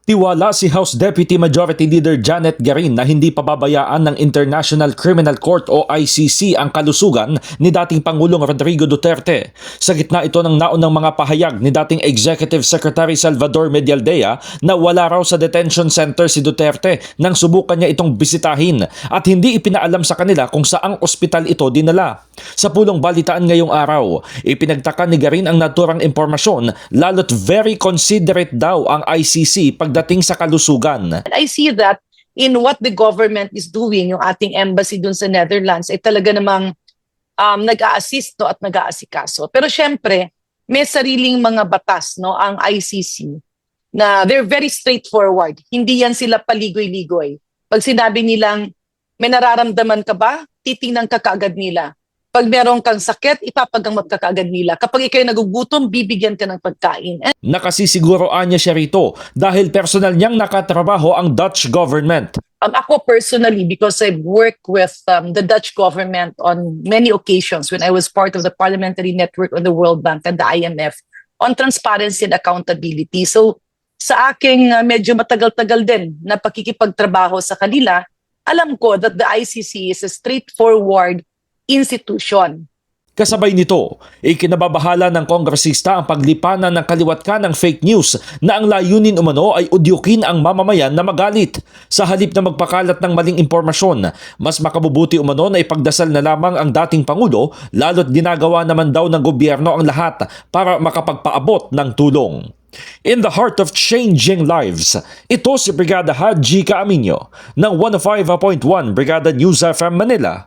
Tiwala si House Deputy Majority Leader Janet Garin na hindi pababayaan ng International Criminal Court o ICC ang kalusugan ni dating Pangulong Rodrigo Duterte. Sa gitna ito ng naunang mga pahayag ni dating Executive Secretary Salvador Medialdea na wala raw sa detention center si Duterte nang subukan niya itong bisitahin at hindi ipinaalam sa kanila kung saang ospital ito dinala. Sa pulong balitaan ngayong araw, ipinagtaka ni Garin ang naturang impormasyon lalo't very considerate daw ang ICC pagdating sa kalusugan. And I see that in what the government is doing, yung ating embassy dun sa Netherlands, ay talaga namang um, nag-a-assist no, at nag-aasikaso. Pero syempre, may sariling mga batas no, ang ICC na they're very straightforward. Hindi yan sila paligoy-ligoy. Pag sinabi nilang, may nararamdaman ka ba? Titingnan ka kaagad nila. Pag meron kang sakit, ipapagamot ka kaagad nila. Kapag ikaw'y nagugutom, bibigyan ka ng pagkain. And Nakasisiguroan niya siya rito dahil personal niyang nakatrabaho ang Dutch government. Um, ako personally, because I've worked with um, the Dutch government on many occasions when I was part of the parliamentary network of the World Bank and the IMF on transparency and accountability. So sa aking uh, medyo matagal-tagal din na pakikipagtrabaho sa kanila, alam ko that the ICC is a straightforward institution. Kasabay nito, ikinababahala ng kongresista ang paglipanan ng kaliwat ka ng fake news na ang layunin umano ay udyukin ang mamamayan na magalit. Sa halip na magpakalat ng maling impormasyon, mas makabubuti umano na ipagdasal na lamang ang dating Pangulo lalo't ginagawa naman daw ng gobyerno ang lahat para makapagpaabot ng tulong. In the heart of changing lives, ito si Brigada Haji Caaminyo ng 105.1 Brigada News FM Manila,